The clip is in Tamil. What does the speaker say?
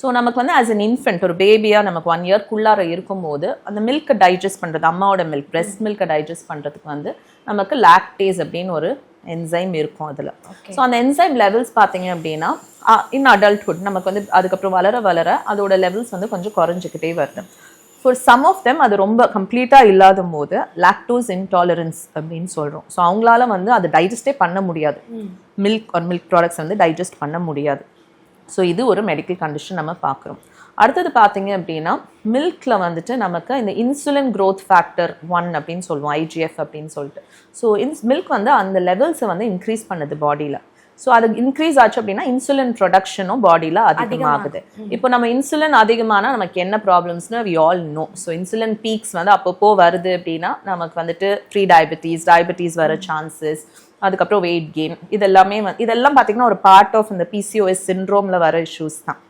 ஸோ நமக்கு வந்து ஆஸ் an infant ஒரு பேபியாக நமக்கு ஒன் இயர்க்குள்ளார இருக்கும்போது அந்த மில்க்கை டைஜஸ்ட் பண்ணுறது அம்மாவோட மில்க் breast மில்க்கை டைஜஸ்ட் பண்ணுறதுக்கு வந்து நமக்கு லாக்டேஸ் அப்படின்னு ஒரு என்சைம் இருக்கும் அதில். ஸோ அந்த என்சைம் லெவல்ஸ் பார்த்தீங்க அப்படின்னா இன் அடல்ட்ஹுட் நமக்கு வந்து அதுக்கப்புறம் வளர வளர அதோட லெவல்ஸ் வந்து கொஞ்சம் குறைஞ்சிக்கிட்டே வருது. ஃபார் சம் ஆஃப் தெம் அது ரொம்ப கம்ப்ளீட்டாக இல்லாத போது லாக்டோஸ் இன்டாலரன்ஸ் அப்படின்னு சொல்கிறோம் ஸோ அவங்களால வந்து அதை டைஜஸ்டே பண்ண முடியாது. மில்க் ஒரு மில்க் ப்ராடக்ட்ஸ் வந்து டைஜஸ்ட் பண்ண முடியாது. ஸோ இது ஒரு மெடிக்கல் கண்டிஷன் நம்ம பார்க்குறோம். அடுத்தது பார்த்தீங்க அப்படின்னா மில்கில் வந்துட்டு நமக்கு இந்த இன்சுலின் க்ரோத் ஃபேக்டர் ஒன் அப்படின்னு சொல்லுவோம் ஐஜிஎஃப் அப்படின்னு சொல்லிட்டு. ஸோ இன்ஸ் மில்க் வந்து அந்த லெவல்ஸை வந்து இன்க்ரீஸ் பண்ணுது பாடியில் ஸோ அது இன்க்ரீஸ் ஆச்சு அப்படின்னா இன்சுலின் ப்ரொடக்ஷனும் பாடியில் அதிகமாகுது. இப்போ நம்ம இன்சுலின் அதிகமானா நமக்கு என்ன ப்ராப்ளம்ஸ்னு we all know so insulin peaks வந்து அப்பப்போ வருது அப்படின்னா நமக்கு வந்துட்டு ப்ரீ டயபெட்டிஸ் டயபெட்டிஸ் வர சான்சஸ் அதுக்கப்புறம் வெயிட் கெயின் இதெல்லாமே வந்து இதெல்லாம் பார்த்தீங்கன்னா ஒரு பார்ட் ஆஃப் இந்த பிசிஓஎஸ் சிண்ட்ரோமில் வர இஷ்யூஸ் தான்.